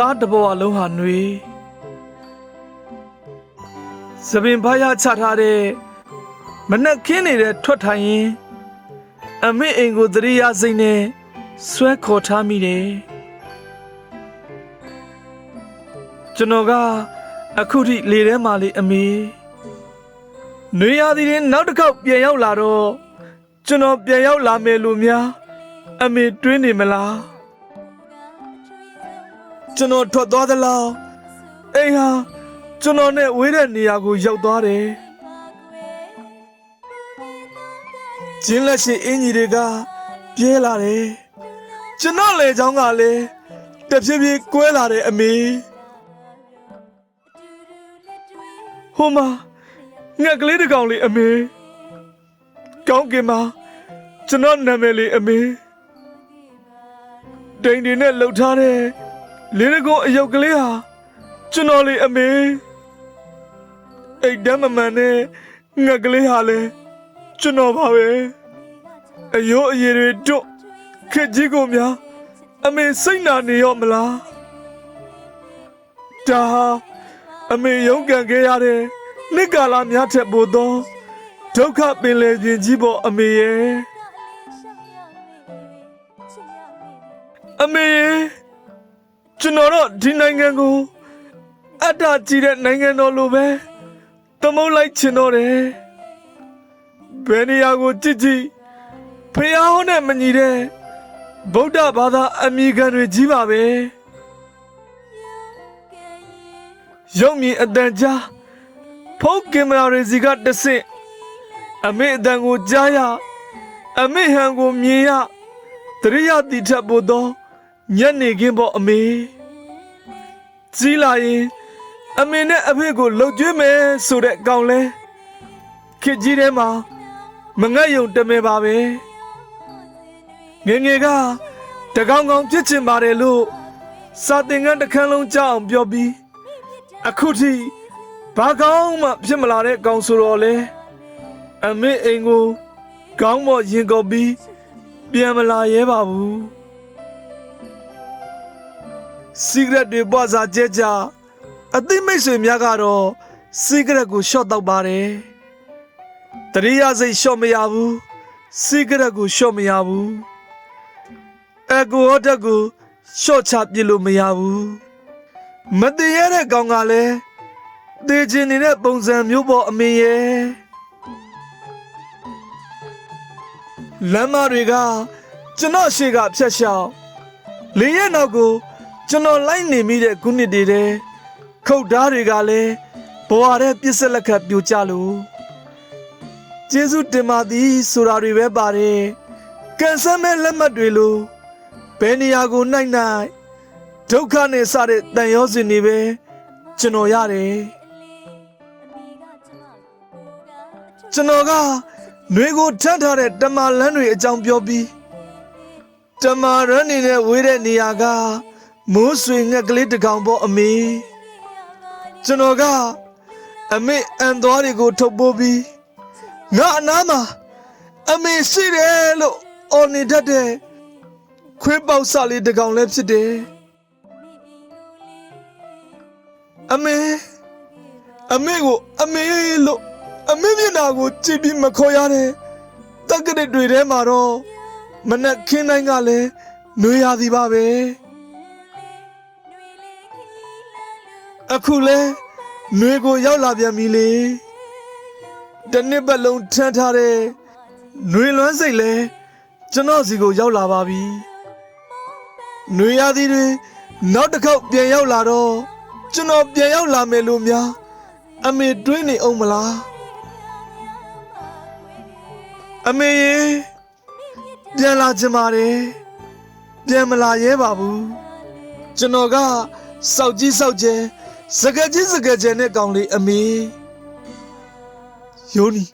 သားတစ်ဘဝလုံးဟာနှွေသပင်ဖားရချထားတဲ့မနှက်ခင်းနေတဲ့ထွက်ထိုင်ရင်အမေအိမ်ကိုသတိရစိတ်နဲ့ဆွဲခေါ်ထားမိတယ်ကျွန်တော်ကအခုထိလေထဲမှာလေးအမေနှွေရသည်ရင်နောက်တစ်ခေါက်ပြန်ရောက်လာတော့ကျွန်တော်ပြန်ရောက်လာမယ်လို့များ အမေတွေးနေမလား ကျွန်တော်ထွက်သွားသလားအိမ်ဟာကျွန်တော်နဲ့ဝေးတဲ့နေရာကိုရောက်သွားတယ်ကျင်းလက်ရှိအင်ကြီးတွေကပြဲလာတယ်ကျွန်တော်လေချောင်းကလည်းတဖြည်းဖြည်းကွဲလာတယ်အမေဟိုမှာငှက်ကလေးတစ်ကောင်လေးအမေကောင်းကင်မှာကျွန်တော်နာမည်လေးအမေဒိန်တွေနဲ့လှုပ်ထားတဲ့ လေးရကောအယုတ်ကလေးဟာကျွန်တော်လေးအမေအိတ်တမ်းမမှန်နဲ့ငှက်ကလေးဟာလည်းကျွန်တော်ပါပဲအယိုးအရည်တွေတို့ခက်ကြီးကိုများအမေစိတ်နာနေရောမလားဒါဟာအမေရုန်းကန်ခဲ့ရတဲ့နှစ်ကာလများထက်ပိုသောဒုက္ခပင်လယ်ပြင်ကြီးပေါ်အမေရဲ့အမေရဲ့ ကျွန်တော်တို့ဒီနိုင်ငံကိုအတ္တကြီးတဲ့နိုင်ငံတော်လိုပဲသမုတ်လိုက်ချင်တော့တယ်ဘယ်နေရာကိုကြည့်ကြည့်ဖះဟောနဲ့မညီတဲ့ဗုဒ္ဓဘာသာအမိခံတွေကြီးပါပဲရုံမြင်အတန်ကြားဖုန်းကင်မရာတွေစီကတဆင့်အမေအတန်ကိုကြားရအမေဟန်ကိုမြင်ရတရိယာတိထပ်ဖို့တော့ ညနေခင်းပေါ်အမေကြီးလာရင်အမေနဲ့အဖေကိုလှုပ်ကြွေးမယ်ဆိုတဲ့အကောင်လဲခစ်ကြီးထဲမှာမငတ်ယုံတမဲပါပဲငယ်ငယ်ကတကောင်ကောင်ဖြစ်ချင်ပါတယ်လို့စာသင်ခန်းတစ်ခန်းလုံးကြောက်အောင်ပြောပြီးအခုထိဘာကောင်မှဖြစ်မလာတဲ့အကောင်ဆိုတော့လေအမေအိမ်ကိုကောင်းမော့ရင်ကုန်ပြီးပြန်မလာရဲပါဘူး စီဂရက်တွေပွားစားကျဲကြအသိမိတ်ဆွေများကတော့စီဂရက်ကိုရှော့တော့ပါတယ်တရိယာစိတ်ရှော့မရဘူးစီဂရက်ကိုရှော့မရဘူးအကူဟောတက်ကိုရှော့ချပြလို့မရဘူးမတည်ရတဲ့ကောင်ကလည်းတေချင်နေတဲ့ပုံစံမျိုးပေါ်အမေရဲ့လမ်းမတွေကကျွန်တော်ရှေ့ကဖြတ်ရှောက်လေရဲ့နောက်ကို ကျွန်တော်လိုက်နေမိတဲ့ခုနှစ်တည်းတဲ့ခုတ်ဓားတွေကလည်းဘဝတဲ့ပြစ်စက်လက်ခတ်ပြိုကျလို့ကျေးဇူးတင်ပါသည်ဆိုတာတွေပဲပါတယ်ကန်ဆယ်မဲ့လက်မှတ်တွေလို့ဘယ်နေရာကိုနိုင်နိုင်ဒုက္ခနဲ့စတဲ့တန်ရောစင်တွေပဲကျွန်တော်ရတယ်ကျွန်တော်ကຫນွေကိုထမ်းထားတဲ့တမလန်းတွေအကြောင်းပြောပြီးတမာရန်နေတဲ့ဝေးတဲ့နေရာက မိုးဆွေငှက်ကလေးတစ်ကောင်ပေါ့အမေကျွန်တော်ကအမေအန်သွားတွေကိုထုတ်ပိုးပြီးငါအနားမှာအမေရှိတယ်လို့အော်နေတတ်တဲ့ခွေးပေါက်စလေးတစ်ကောင်လည်းဖြစ်တယ်အမေအမေကိုအမေလို့အမေမျက်နှာကိုကြည့်ပြီးမခေါ်ရတဲ့တက္ကရာတွေထဲမှာတော့မနက်ခင်းတိုင်းကလည်းနှွေရသည်ပါပဲ အခုလဲနှွေကိုရောက်လာပြန်ပြီလေတနစ်ပတ်လုံးထမ်းထားတဲ့နှွေလွမ်းစိတ်လဲကျွန်တော်စီကိုရောက်လာပါပြီနှွေရသည်တွေနောက်တစ်ခေါက်ပြန်ရောက်လာတော့ကျွန်တော်ပြန်ရောက်လာမယ်လို့များအမေတွေးနေအောင်မလားအမေရေပြန်လာချင်ပါတယ်ပြန်မလာရဲပါဘူးကျွန်တော်ကစောက်ကြီးစောက်ကျဲ စကကြီးစကကျဲနဲ့ကောင်လေးအမေယိုနီ